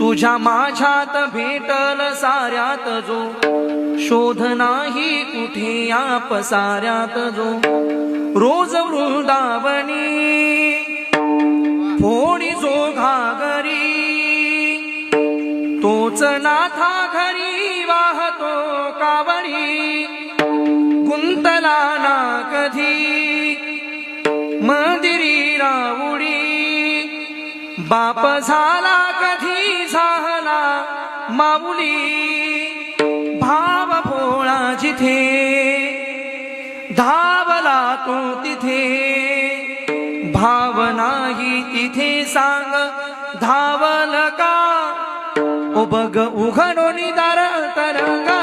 तुझ्या माझ्यात भेटल साऱ्यात जो. शोध नाही कुठे या पसाऱ्यात जो. रोज वृंदावनी फोडी जो घागरी. तोच नाथा घरी वाहतो कावरी गुंतला ना कधी मंदिरी बाप झाला कधी झाला माऊली भाव भोळा जिथे धावला तो तिथे भाव नाही तिथे सांग धावल का? उभग उघडून दार तरंगातला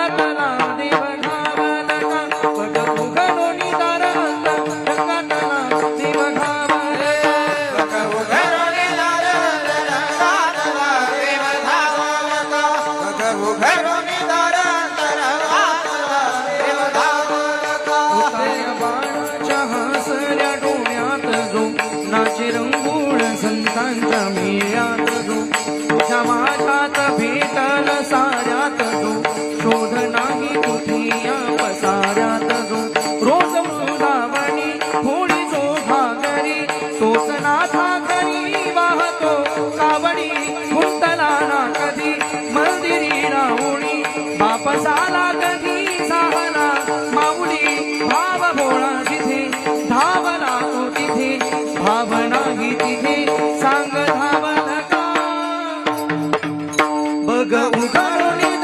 घरोनी दार बाळाच्या हसऱ्या डोळ्यात गो नाची रंगूळ संतांच्या मेळ्यात गो समाजात भेटल साऱ्यात गो शोध नाही कुठे या पसाऱ्यात गो रोज तोच नाथा पापसाला कधी सहला माऊली भाव भोळा तिथे धावला तो तिथे भावना ही तिथे सांग धावला का बघ उघडून